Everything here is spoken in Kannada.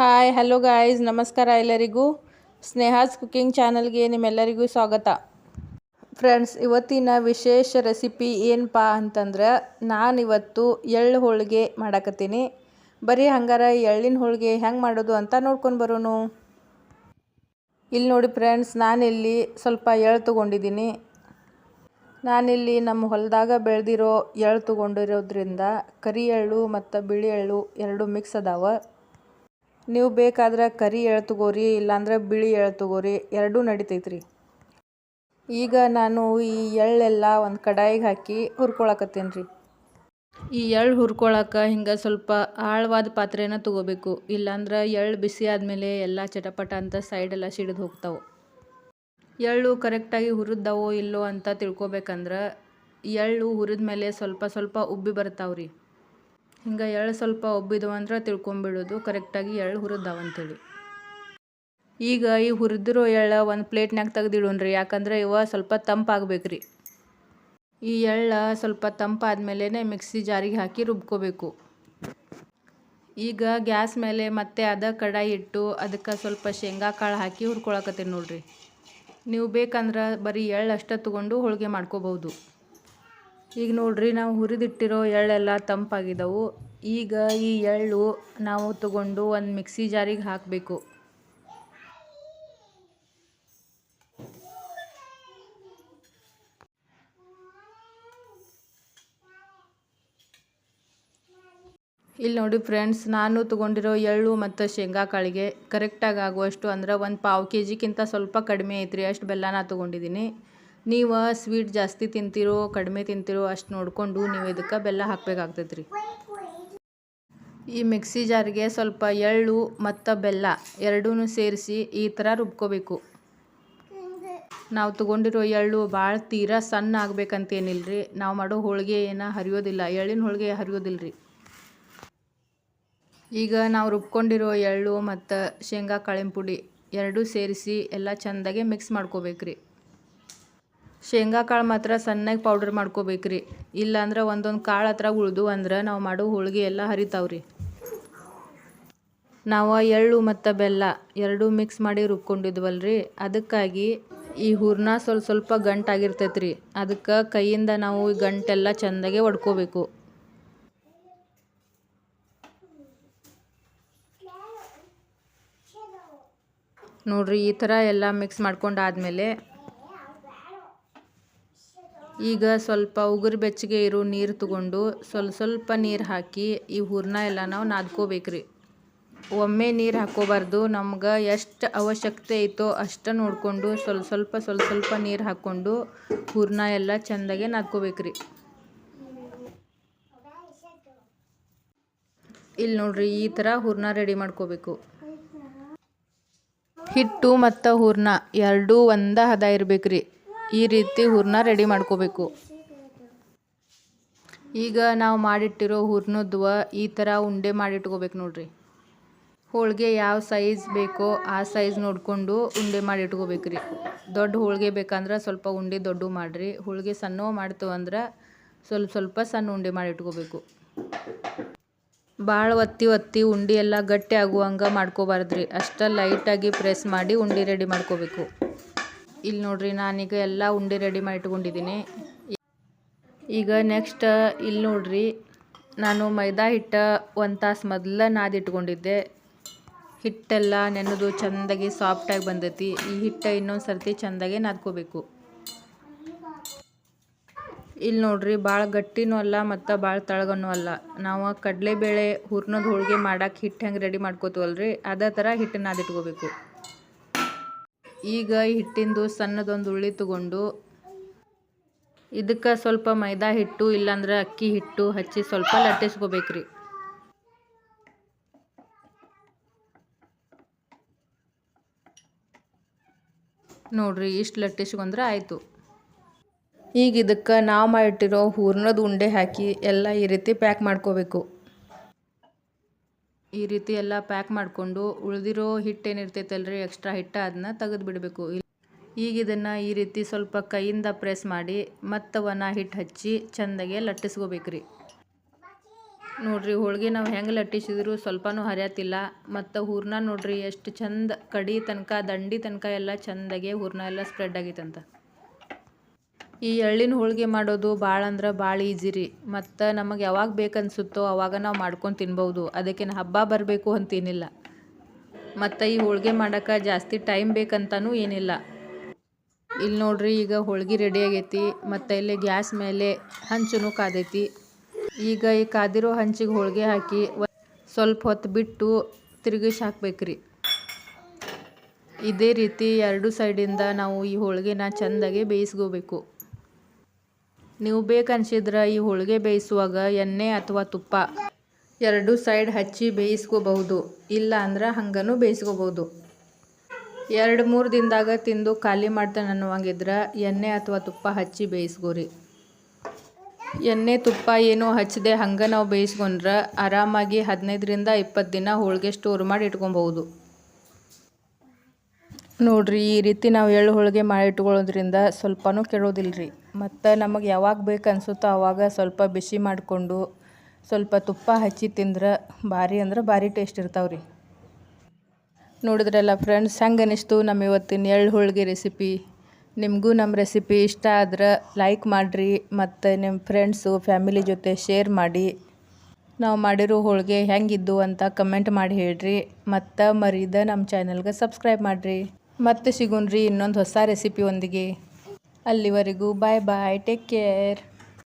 ಹಾಯ್ ಹಲೋ ಗಾಯ್ಸ್ ನಮಸ್ಕಾರ ಎಲ್ಲರಿಗೂ. ಸ್ನೇಹಾಸ್ ಕುಕಿಂಗ್ ಚಾನಲ್ಗೆ ನಿಮ್ಮೆಲ್ಲರಿಗೂ ಸ್ವಾಗತ. ಫ್ರೆಂಡ್ಸ್ ಇವತ್ತಿನ ವಿಶೇಷ ರೆಸಿಪಿ ಏನಪ್ಪ ಅಂತಂದ್ರೆ ನಾನಿವತ್ತು ಎಳ್ಳು ಹೋಳಿಗೆ ಮಾಡಕತ್ತೀನಿ. ಬರೀ ಹಂಗಾರ ಎಳ್ಳಿನ ಹೋಳಿಗೆ ಹೆಂಗೆ ಮಾಡೋದು ಅಂತ ನೋಡ್ಕೊಂಡು ಬರೋನು. ಇಲ್ಲಿ ನೋಡಿ ಫ್ರೆಂಡ್ಸ್ ನಾನಿಲ್ಲಿ ಸ್ವಲ್ಪ ಎಳ್ಳು ತೊಗೊಂಡಿದ್ದೀನಿ. ನಾನಿಲ್ಲಿ ನಮ್ಮ ಹೊಲದಾಗ ಬೆಳೆದಿರೋ ಎಳ್ಳು ತೊಗೊಂಡಿರೋದ್ರಿಂದ ಕರಿ ಎಳ್ಳು ಮತ್ತು ಬಿಳಿ ಎಳ್ಳು ಎರಡು ಮಿಕ್ಸ್ ಅದಾವ. ನೀವು ಬೇಕಾದ್ರೆ ಕರಿ ಎಳ್ಳು ತಗೋರಿ, ಇಲ್ಲಾಂದ್ರೆ ಬಿಳಿ ಎಳ್ಳು ತಗೋರಿ, ಎರಡೂ ನಡಿತೈತ್ರಿ. ಈಗ ನಾನು ಈ ಎಳ್ಳೆಲ್ಲ ಒಂದು ಕಡಾಯಿಗೆ ಹಾಕಿ ಹುರ್ಕೊಳಕತ್ತೀನಿ ರೀ ಈ ಎಳ್ಳು ಹುರ್ಕೊಳಕ್ಕೆ ಹಿಂಗೆ ಸ್ವಲ್ಪ ಆಳವಾದ ಪಾತ್ರೆನ ತಗೋಬೇಕು. ಇಲ್ಲಾಂದ್ರೆ ಎಳ್ಳು ಬಿಸಿ ಆದಮೇಲೆ ಎಲ್ಲ ಚಟಪಟ ಅಂತ ಸೈಡೆಲ್ಲ ಸಿಡಿದು ಹೋಗ್ತಾವೆ. ಎಳ್ಳು ಕರೆಕ್ಟಾಗಿ ಹುರಿದವೋ ಇಲ್ಲೋ ಅಂತ ತಿಳ್ಕೊಬೇಕಂದ್ರೆ ಎಳ್ಳು ಹುರಿದ ಮೇಲೆ ಸ್ವಲ್ಪ ಸ್ವಲ್ಪ ಉಬ್ಬಿ ಬರ್ತಾವ್ರಿ. ಹಿಂಗೆ ಎಳ್ಳು ಸ್ವಲ್ಪ ಉಬ್ಬಿದವು ಅಂದ್ರೆ ತಿಳ್ಕೊಂಬಿಡೋದು, ಕರೆಕ್ಟಾಗಿ ಎಳ್ಳು ಹುರಿದಾವ ಅಂತೇಳಿ ಈಗ ಈ ಹುರಿದಿರೋ ಎಳ್ಳು ಒಂದು ಪ್ಲೇಟ್ನಾಗ ತೆಗ್ದಿಡೋಣ್ರಿ, ಯಾಕಂದ್ರೆ ಇವ ಸ್ವಲ್ಪ ತಂಪಾಗಬೇಕ್ರಿ. ಈ ಎಳ್ಳು ಸ್ವಲ್ಪ ತಂಪಾದ್ಮೇಲೆ ಮಿಕ್ಸಿ ಜಾರಿಗೆ ಹಾಕಿ ರುಬ್ಕೋಬೇಕು. ಈಗ ಗ್ಯಾಸ್ ಮೇಲೆ ಮತ್ತೆ ಅದ ಕಡಾಯಿ ಇಟ್ಟು ಅದಕ್ಕೆ ಸ್ವಲ್ಪ ಶೇಂಗಾ ಕಾಳು ಹಾಕಿ ಹುರ್ಕೊಳಕತ್ತೀನಿ ನೋಡ್ರಿ. ನೀವು ಬೇಕಂದ್ರೆ ಬರೀ ಎಳ್ಳು ಅಷ್ಟೇ ತೊಗೊಂಡು ಹೋಳಿಗೆ ಮಾಡ್ಕೋಬೋದು ಈಗ ನೋಡ್ರಿ ನಾವು ಹುರಿದಿಟ್ಟಿರೋ ಎಳ್ಳೆಲ್ಲ ತಂಪಾಗಿದ್ದವು ಈಗ ಈ ಎಳ್ಳು ನಾವು ತಗೊಂಡು ಒಂದು ಮಿಕ್ಸಿ ಜಾರಿಗೆ ಹಾಕಬೇಕು. ಇಲ್ಲಿ ನೋಡಿ ಫ್ರೆಂಡ್ಸ್, ನಾನು ತೊಗೊಂಡಿರೋ ಎಳ್ಳು ಮತ್ತು ಶೇಂಗಾ ಕಾಳಿಗೆ ಕರೆಕ್ಟಾಗಿ ಆಗುವಷ್ಟು ಅಂದ್ರೆ ಒಂದು ಪಾವು ಕೆ ಜಿಗಿಂತ ಸ್ವಲ್ಪ ಕಡಿಮೆ ಐತ್ರಿ. ಅಷ್ಟು ಬೆಲ್ಲನ ತೊಗೊಂಡಿದ್ದೀನಿ ನೀವು ಸ್ವೀಟ್ ಜಾಸ್ತಿ ತಿಂತೀರೋ, ಕಡಿಮೆ ತಿಂತೀರೋ ಅಷ್ಟು ನೋಡಿಕೊಂಡು ನೀವು ಇದಕ್ಕೆ ಬೆಲ್ಲ ಹಾಕಬೇಕಾಗ್ತೈತೆ ರೀ ಈ ಮಿಕ್ಸಿ ಜಾರಿಗೆ ಸ್ವಲ್ಪ ಎಳ್ಳು ಮತ್ತು ಬೆಲ್ಲ ಎರಡೂ ಸೇರಿಸಿ ಈ ಥರ ರುಬ್ಕೋಬೇಕು. ನಾವು ತೊಗೊಂಡಿರೋ ಎಳ್ಳು ಭಾಳ ತೀರಾ ಸಣ್ಣ ಆಗ್ಬೇಕಂತೇನಿಲ್ಲ ರೀ ನಾವು ಮಾಡೋ ಹೋಳಿಗೆ ಏನು ಹರಿಯೋದಿಲ್ಲ. ಎಳ್ಳಿನ ಹೋಳಿಗೆ ಹರಿಯೋದಿಲ್ಲ ರೀ ಈಗ ನಾವು ರುಬ್ಕೊಂಡಿರೋ ಎಳ್ಳು ಮತ್ತು ಶೇಂಗಾ ಕಾಳಿನ ಪುಡಿ ಎರಡೂ ಸೇರಿಸಿ ಎಲ್ಲ ಚೆಂದಾಗೆ ಮಿಕ್ಸ್ ಮಾಡ್ಕೋಬೇಕ್ರಿ. ಶೇಂಗಾ ಕಾಳು ಮಾತ್ರ ಸಣ್ಣಗೆ ಪೌಡ್ರ್ ಮಾಡ್ಕೋಬೇಕ್ರಿ. ಇಲ್ಲಾಂದ್ರೆ ಒಂದೊಂದು ಕಾಳು ಹತ್ರ ಉಳಿದು ಅಂದ್ರೆ ನಾವು ಮಾಡೋ ಹೋಳಿಗೆ ಎಲ್ಲ ಹರಿತಾವ್ರಿ. ನಾವು ಎಳ್ಳು ಮತ್ತು ಬೆಲ್ಲ ಎರಡೂ ಮಿಕ್ಸ್ ಮಾಡಿ ರುಬ್ಕೊಂಡಿದ್ವಲ್ರಿ. ಅದಕ್ಕಾಗಿ ಈ ಹೂರ್ಣ ಸ್ವಲ್ಪ ಸ್ವಲ್ಪ ಗಂಟಾಗಿರ್ತೈತೆ ರೀ ಅದಕ್ಕೆ ಕೈಯಿಂದ ನಾವು ಈ ಗಂಟೆಲ್ಲ ಚೆಂದಾಗೆ ಒಡ್ಕೋಬೇಕು. ನೋಡ್ರಿ ಈ ಥರ ಎಲ್ಲ ಮಿಕ್ಸ್ ಮಾಡ್ಕೊಂಡಾದ್ಮೇಲೆ ಈಗ ಸ್ವಲ್ಪ ಉಗುರು ಬೆಚ್ಚಗೆ ಇರೋ ನೀರು ತಗೊಂಡು ಸ್ವಲ್ಪ ಸ್ವಲ್ಪ ನೀರು ಹಾಕಿ ಈ ಹೂರ್ಣ ಎಲ್ಲ ನಾವು ನಾದ್ಕೋಬೇಕ್ರಿ. ಒಮ್ಮೆ ನೀರು ಹಾಕೋಬಾರ್ದು, ನಮ್ಗೆ ಎಷ್ಟು ಅವಶ್ಯಕತೆ ಐತೋ ಅಷ್ಟು ನೋಡಿಕೊಂಡು ಸ್ವಲ್ಪ ಸ್ವಲ್ಪ ಸ್ವಲ್ಪ ಸ್ವಲ್ಪ ನೀರು ಹಾಕ್ಕೊಂಡು ಹೂರ್ಣ ಎಲ್ಲ ಚೆಂದಾಗೆ ನಾದ್ಕೋಬೇಕ್ರಿ. ಇಲ್ಲಿ ನೋಡ್ರಿ ಈ ಥರ ಹೂರ್ಣ ರೆಡಿ ಮಾಡ್ಕೋಬೇಕು. ಹಿಟ್ಟು ಮತ್ತು ಹೂರ್ಣ ಎರಡೂ ಒಂದೇ ಹದ ಇರಬೇಕ್ರಿ. ಈ ರೀತಿ ಹೂರ್ಣ ರೆಡಿ ಮಾಡ್ಕೋಬೇಕು. ಈಗ ನಾವು ಮಾಡಿಟ್ಟಿರೋ ಹೂರ್ಣದ್ವ ಈ ಥರ ಉಂಡೆ ಮಾಡಿಟ್ಕೋಬೇಕು ನೋಡ್ರಿ. ಹೋಳಿಗೆ ಯಾವ ಸೈಜ್ ಬೇಕೋ ಆ ಸೈಜ್ ನೋಡಿಕೊಂಡು ಉಂಡೆ ಮಾಡಿ ಇಟ್ಕೋಬೇಕ್ರಿ ದೊಡ್ಡ ಹೋಳಿಗೆ ಬೇಕಂದ್ರೆ ಸ್ವಲ್ಪ ಉಂಡೆ ದೊಡ್ಡ ಮಾಡಿರಿ. ಹೋಳಿಗೆ ಸಣ್ಣ ಮಾಡ್ತೇವೆ ಅಂದ್ರೆ ಸ್ವಲ್ಪ ಸ್ವಲ್ಪ ಸಣ್ಣ ಉಂಡೆ ಮಾಡಿ ಇಟ್ಕೋಬೇಕು ಭಾಳ ಒತ್ತಿ ಒತ್ತಿ ಉಂಡೆ ಎಲ್ಲ ಗಟ್ಟಿ ಆಗುವಂಗೆ ಮಾಡ್ಕೋಬಾರ್ದ್ರಿ. ಅಷ್ಟ ಲೈಟಾಗಿ ಪ್ರೆಸ್ ಮಾಡಿ ಉಂಡೆ ರೆಡಿ ಮಾಡ್ಕೋಬೇಕು. ಇಲ್ಲಿ ನೋಡ್ರಿ, ನಾನೀಗ ಎಲ್ಲ ಉಂಡೆ ರೆಡಿ ಮಾಡಿ ಇಟ್ಕೊಂಡಿದ್ದೀನಿ. ಈಗ ನೆಕ್ಸ್ಟ್ ಇಲ್ಲಿ ನೋಡ್ರಿ, ನಾನು ಮೈದಾ ಹಿಟ್ಟು ಒಂದು ತಾಸು ಮೊದಲ ನಾದಿಟ್ಕೊಂಡಿದ್ದೆ ಹಿಟ್ಟೆಲ್ಲ ನೆನೆದು ಚೆಂದಾಗಿ ಸಾಫ್ಟಾಗಿ ಬಂದೈತಿ. ಈ ಹಿಟ್ಟು ಇನ್ನೊಂದು ಸರ್ತಿ ಚೆಂದಾಗಿ ನಾದ್ಕೋಬೇಕು. ಇಲ್ಲಿ ನೋಡ್ರಿ ಭಾಳ ಗಟ್ಟಿನೂ ಅಲ್ಲ ಮತ್ತು ಭಾಳ ತಳಗನೂ ಅಲ್ಲ. ನಾವು ಕಡಲೆಬೇಳೆ ಹೂರ್ಣದ ಹೋಳಿಗೆ ಮಾಡಕ್ಕೆ ಹಿಟ್ಟು ಹೆಂಗೆ ರೆಡಿ ಮಾಡ್ಕೋತೀವಲ್ರಿ, ಅದೇ ಥರ ಹಿಟ್ಟನ್ನು ನಾದಿಟ್ಕೋಬೇಕು. ಈಗ ಹಿಟ್ಟಿಂದು ಸಣ್ಣದೊಂದು ಉಳ್ಳಿ ತಗೊಂಡು ಇದಕ್ಕೆ ಸ್ವಲ್ಪ ಮೈದಾ ಹಿಟ್ಟು, ಇಲ್ಲಾಂದ್ರೆ ಅಕ್ಕಿ ಹಿಟ್ಟು ಹಚ್ಚಿ ಸ್ವಲ್ಪ ಲಟ್ಟಿಸ್ಕೋಬೇಕ್ರಿ. ನೋಡ್ರಿ ಇಷ್ಟು ಲಟ್ಟಿಸ್ಕೊಂಡ್ರೆ ಆಯಿತು. ಈಗ ಇದಕ್ಕೆ ನಾವು ಮಾಡಿಟ್ಟಿರೋ ಹೂರ್ಣದ ಉಂಡೆ ಹಾಕಿ ಎಲ್ಲ ಈ ರೀತಿ ಪ್ಯಾಕ್ ಮಾಡ್ಕೋಬೇಕು. ಈ ರೀತಿ ಎಲ್ಲ ಪ್ಯಾಕ್ ಮಾಡಿಕೊಂಡು ಉಳಿದಿರೋ ಹಿಟ್ಟು ಏನಿರ್ತೈತಲ್ರಿ ಎಕ್ಸ್ಟ್ರಾ ಹಿಟ್ಟು ಅದನ್ನ ತೆಗೆದು ಬಿಡಬೇಕು. ಈಗ ಇದನ್ನು ಈ ರೀತಿ ಸ್ವಲ್ಪ ಕೈಯಿಂದ ಪ್ರೆಸ್ ಮಾಡಿ ಮತ್ತು ಒಣ ಹಿಟ್ಟು ಹಚ್ಚಿ ಚೆಂದಾಗೆ ಲಟ್ಟಿಸ್ಕೋಬೇಕ್ರಿ. ನೋಡ್ರಿ, ಹೋಳಿಗೆ ನಾವು ಹೆಂಗೆ ಲಟ್ಟಿಸಿದ್ರು ಸ್ವಲ್ಪನೂ ಹರಿಯತ್ತಿಲ್ಲ ಮತ್ತು ಹೂರ್ಣ ನೋಡ್ರಿ, ಎಷ್ಟು ಚಂದ ಕಡಿ ತನಕ, ದಂಡಿ ತನಕ ಎಲ್ಲ ಚಂದಾಗೆ ಹೂರ್ಣ ಎಲ್ಲ ಸ್ಪ್ರೆಡ್ ಆಗೈತಂತ. ಈ ಎಳ್ಳಿನ ಹೋಳಿಗೆ ಮಾಡೋದು ಭಾಳ ಅಂದ್ರೆ ಭಾಳ ಈಜಿ ರೀ. ಮತ್ತು ನಮಗೆ ಯಾವಾಗ ಬೇಕನ್ಸುತ್ತೋ ಅವಾಗ ನಾವು ಮಾಡ್ಕೊಂಡು ತಿನ್ಬೋದು. ಅದಕ್ಕೇನು ಹಬ್ಬ ಬರಬೇಕು ಅಂತೇನಿಲ್ಲ. ಮತ್ತು ಈ ಹೋಳಿಗೆ ಮಾಡೋಕೆ ಜಾಸ್ತಿ ಟೈಮ್ ಬೇಕಂತನೂ ಏನಿಲ್ಲ. ಇಲ್ಲಿ ನೋಡ್ರಿ ಈಗ ಹೋಳ್ಗೆ ರೆಡಿ ಆಗೈತಿ. ಮತ್ತು ಇಲ್ಲಿ ಗ್ಯಾಸ್ ಮೇಲೆ ಹಂಚುನು ಕಾದೈತಿ. ಈಗ ಈ ಕಾದಿರೋ ಹಂಚಿಗೆ ಹೋಳಿಗೆ ಹಾಕಿ ಸ್ವಲ್ಪ ಹೊತ್ತು ಬಿಟ್ಟು ತಿರುಗಿಸಿ ಹಾಕ್ಬೇಕ್ರಿ. ಇದೇ ರೀತಿ ಎರಡು ಸೈಡಿಂದ ನಾವು ಈ ಹೋಳಿಗೆನ ಚೆಂದಾಗಿ ಬೇಯಿಸ್ಕೋಬೇಕು. ನೀವು ಬೇಕನ್ಸಿದ್ರೆ ಈ ಹೋಳಿಗೆ ಬೇಯಿಸುವಾಗ ಎಣ್ಣೆ ಅಥವಾ ತುಪ್ಪ ಎರಡು ಸೈಡ್ ಹಚ್ಚಿ ಬೇಯಿಸ್ಕೋಬಹುದು, ಇಲ್ಲ ಅಂದ್ರೆ ಹಂಗನೂ ಬೇಯಿಸ್ಕೋಬಹುದು. ಎರಡು ಮೂರು ದಿನದಾಗ ತಿಂದು ಖಾಲಿ ಮಾಡ್ತಾನೆ ಅನ್ನುವಂಗಿದ್ರೆ ಎಣ್ಣೆ ಅಥವಾ ತುಪ್ಪ ಹಚ್ಚಿ ಬೇಯಿಸ್ಕೋರಿ. ಎಣ್ಣೆ ತುಪ್ಪ ಏನೂ ಹಚ್ಚದೆ ಹಂಗೆ ನಾವು ಬೇಯಿಸ್ಕೊಂಡ್ರೆ ಆರಾಮಾಗಿ ಹದಿನೈದರಿಂದ ಇಪ್ಪತ್ತು ದಿನ ಹೋಳಿಗೆ ಸ್ಟೋರ್ ಮಾಡಿ ಇಟ್ಕೊಬಹುದು. ನೋಡ್ರಿ, ಈ ರೀತಿ ನಾವು ಎಳ್ಳು ಹೋಳಿಗೆ ಮಾಡಿ ಇಟ್ಕೊಳ್ಳೋದ್ರಿಂದ ಸ್ವಲ್ಪನೂ ಕೆಡೋದಿಲ್ಲ ರೀ ಮತ್ತು ನಮಗೆ ಯಾವಾಗ ಬೇಕು ಅನಿಸುತ್ತೋ ಆವಾಗ ಸ್ವಲ್ಪ ಬಿಸಿ ಮಾಡಿಕೊಂಡು ಸ್ವಲ್ಪ ತುಪ್ಪ ಹಚ್ಚಿ ತಿಂದ್ರೆ ಭಾರಿ ಅಂದ್ರೆ ಭಾರಿ ಟೇಸ್ಟ್ ಇರ್ತಾವೆ ರೀ ನೋಡಿದ್ರಲ್ಲ ಫ್ರೆಂಡ್ಸ್, ಹೆಂಗೆ ಅನಿಸ್ತು ನಮ್ಮ ಇವತ್ತಿನ ಎಳ್ಳು ಹೋಳಿಗೆ ರೆಸಿಪಿ? ನಿಮಗೂ ನಮ್ಮ ರೆಸಿಪಿ ಇಷ್ಟ ಆದ್ರೆ ಲೈಕ್ ಮಾಡಿರಿ, ಮತ್ತು ನಿಮ್ಮ ಫ್ರೆಂಡ್ಸು, ಫ್ಯಾಮಿಲಿ ಜೊತೆ ಶೇರ್ ಮಾಡಿ. ನಾವು ಮಾಡಿರೋ ಹೋಳಿಗೆ ಹೆಂಗಿದ್ದು ಅಂತ ಕಮೆಂಟ್ ಮಾಡಿ ಹೇಳ್ರಿ, ಮತ್ತು ಮರೀದ ನಮ್ಮ ಚಾನಲ್ಗೆ ಸಬ್ಸ್ಕ್ರೈಬ್ ಮಾಡಿರಿ. ಮತ್ತೆ ಸಿಗೋಣ್ರಿ ಇನ್ನೊಂದು ಹೊಸ ರೆಸಿಪಿಯೊಂದಿಗೆ ಅಲ್ಲಿವರೆಗೂ ಬಾಯ್ ಬಾಯ್ ಟೇಕ್ ಕೇರ್